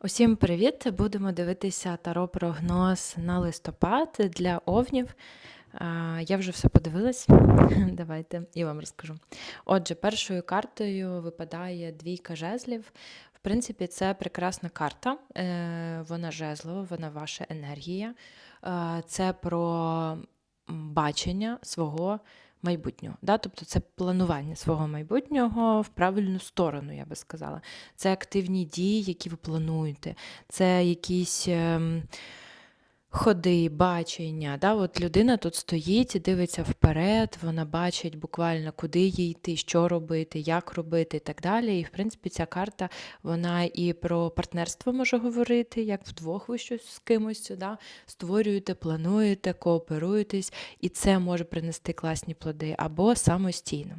Усім привіт! Будемо дивитися таро прогноз на листопад для овнів. Я вже все подивилась. Давайте і вам розкажу. Отже, першою картою випадає двійка жезлів. В принципі, це прекрасна карта. Е, Вона жезлова, вона ваша енергія. Е, Це про бачення свого майбутнього. Да? Тобто це планування свого майбутнього в правильну сторону, я би сказала. Це активні дії, які ви плануєте, це якісь. Ходи, бачення. Да? От людина тут стоїть і дивиться вперед, вона бачить буквально, куди їй йти, що робити, як робити і так далі. І, в принципі, ця карта вона і про партнерство може говорити, як вдвох ви щось з кимось да? створюєте, плануєте, кооперуєтесь, і це може принести класні плоди або самостійно.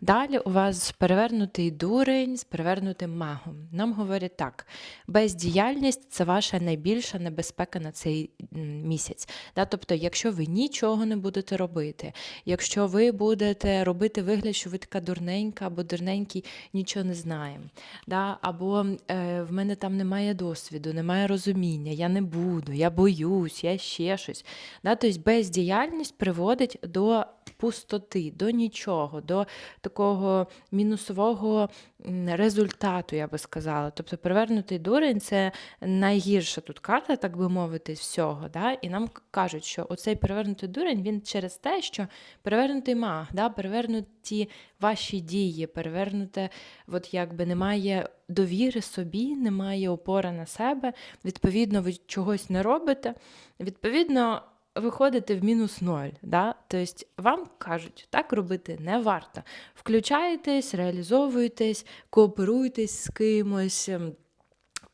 Далі у вас перевернутий дурень з перевернутим магом. Нам говорять так: бездіяльність це ваша найбільша небезпека на цей місяць. Да? Тобто, якщо ви нічого не будете робити, якщо ви будете робити вигляд, що ви така дурненька або дурненький, нічого не знаємо. Да? Або е, в мене там немає досвіду, немає розуміння, я не буду, я боюсь, я ще щось. Да? Тобто бездіяльність приводить до пустоти, до нічого, до такого мінусового результату, я би сказала. Тобто перевернутий дурень це найгірша тут карта, так би мовити, всього. Да? І нам кажуть, що оцей перевернутий дурень він через те, що перевернутий маг, да? перевернуті ваші дії, перевернуте, от якби немає довіри собі, немає опори на себе. Відповідно, ви чогось не робите. Відповідно, виходите в мінус ноль. Да? Тобто вам кажуть, так робити не варто. Включаєтесь, реалізовуєтесь, кооперуєтесь з кимось.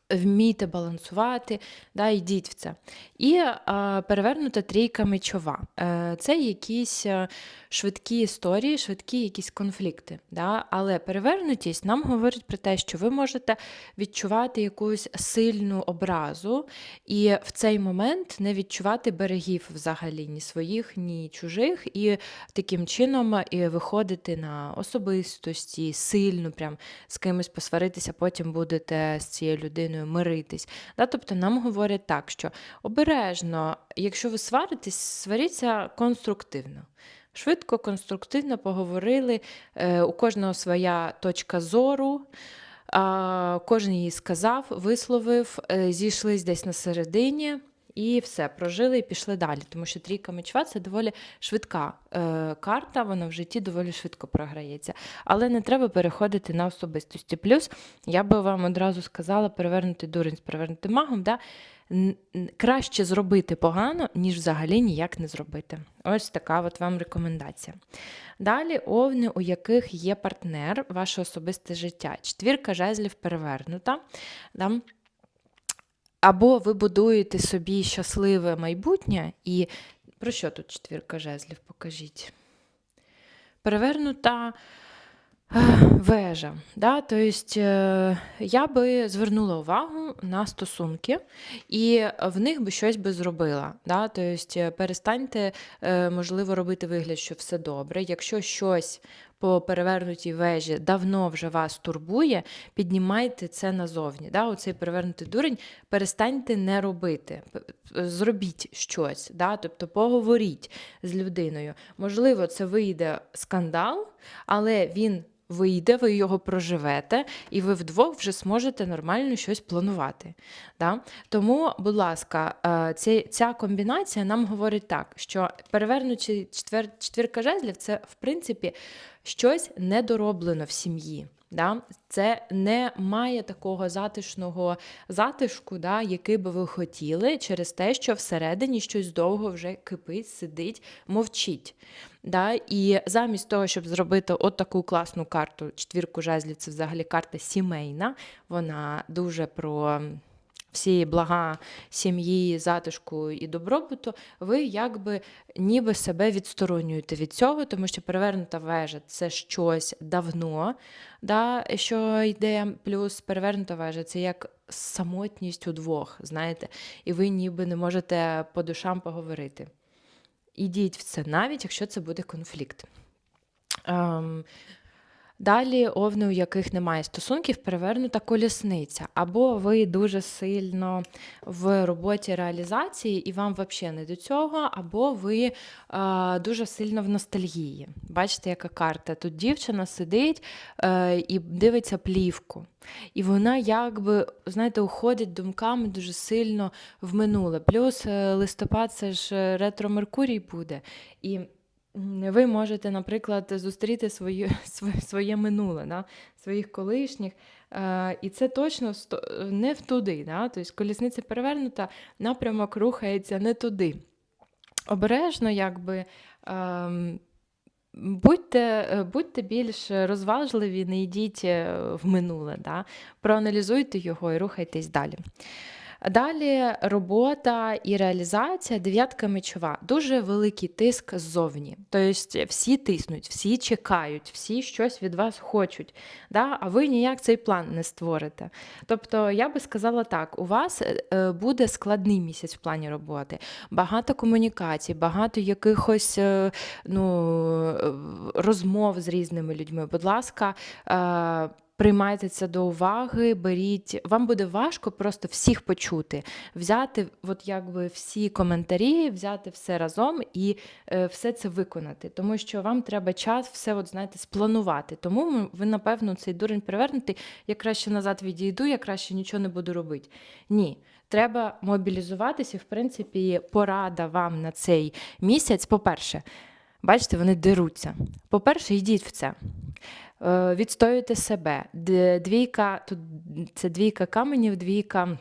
Вмійте балансувати, да, йдіть в це. І а, перевернута трійка мечова. Е, це якісь е, швидкі історії, швидкі якісь конфлікти. Да? Але перевернутість нам говорить про те, що ви можете відчувати якусь сильну образу, і в цей момент не відчувати берегів взагалі ні своїх, ні чужих, і таким чином і виходити на особистості, сильно прям з кимось посваритися, потім будете з цією людиною миритись. Да? Тобто нам говорять так, що обережно, якщо ви сваритесь, сваріться конструктивно. Швидко, конструктивно поговорили, е, у кожного своя точка зору. Кожен її сказав, висловив, е, зійшлись десь на середині, і все, прожили і пішли далі. Тому що трійка мечва це доволі швидка е, карта, вона в житті доволі швидко програється. Але не треба переходити на особистості. Плюс я би вам одразу сказала, перевернути дурень з перевернутим магом. Да? Краще зробити погано, ніж взагалі ніяк не зробити. Ось така от вам рекомендація. Далі овни, у яких є партнер, ваше особисте життя. Четвірка жезлів перевернута. Да? Або ви будуєте собі щасливе майбутнє, і про що тут четвірка жезлів? Покажіть. Перевернута е, вежа. Да? Тобто, е, я би звернула увагу на стосунки, і в них би щось би зробила. Да? Тобто, перестаньте, е, можливо, робити вигляд, що все добре. Якщо щось по перевернутій вежі давно вже вас турбує, піднімайте це назовні. Да? Оцей перевернутий дурень, перестаньте не робити. Зробіть щось, да? тобто поговоріть з людиною. Можливо, це вийде скандал, але він вийде, ви його проживете, і ви вдвох вже зможете нормально щось планувати. Да? Тому, будь ласка, е, ця, комбінація нам говорить так, що перевернучи четвірка жезлів, це в принципі щось недороблено в сім'ї. Да? Це не має такого затишного затишку, да, який би ви хотіли, через те, що всередині щось довго вже кипить, сидить, мовчить. Да? І замість того, щоб зробити от таку класну карту, четвірку жезлів, це взагалі карта сімейна, вона дуже про всі блага сім'ї, затишку і добробуту, ви якби ніби себе відсторонюєте від цього, тому що перевернута вежа це щось давно, да, що йде, плюс перевернута вежа це як самотність удвох, знаєте, і ви ніби не можете по душам поговорити. Ідіть в це, навіть якщо це буде конфлікт. Ем, Далі овни, у яких немає стосунків, перевернута колісниця. Або ви дуже сильно в роботі реалізації, і вам взагалі не до цього, або ви е, дуже сильно в ностальгії. Бачите, яка карта? Тут дівчина сидить е, і дивиться плівку. І вона якби, знаєте, уходить думками дуже сильно в минуле. Плюс е, листопад це ж е, ретро-Меркурій буде. І ви можете, наприклад, зустріти своє, своє, минуле, да? своїх колишніх. Е, і це точно не в туди. Да? Тобто колісниця перевернута, напрямок рухається не туди. Обережно, якби. ем, Будьте, е, будьте більш розважливі, не йдіть е, в минуле, да? проаналізуйте його і рухайтесь далі. Далі робота і реалізація, дев'ятка мечова. Дуже великий тиск ззовні. Тобто всі тиснуть, всі чекають, всі щось від вас хочуть, да? а ви ніяк цей план не створите. Тобто, я би сказала так: у вас е, буде складний місяць в плані роботи, багато комунікацій, багато якихось е, ну, е, розмов з різними людьми. Будь ласка, е, приймайте це до уваги, беріть. Вам буде важко просто всіх почути, взяти от якби всі коментарі, взяти все разом і е, все це виконати. Тому що вам треба час все, от, знаєте, спланувати. Тому ви, напевно, цей дурень перевернутий, я краще назад відійду, я краще нічого не буду робити. Ні. Треба мобілізуватися, в принципі, порада вам на цей місяць. По-перше, бачите, вони деруться. По-перше, йдіть в це. Е, Відстоюйте себе. Двійка, тут це двійка каменів, двійка.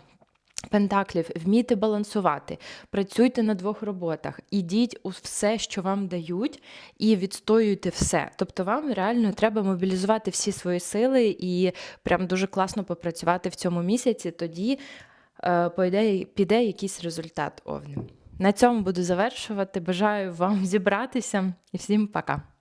Пентаклів, вмійте балансувати, працюйте на двох роботах, ідіть у все, що вам дають, і відстоюйте все. Тобто вам реально треба мобілізувати всі свої сили і прям дуже класно попрацювати в цьому місяці. Тоді е, піде, якийсь результат овним. На цьому буду завершувати. Бажаю вам зібратися і всім пока.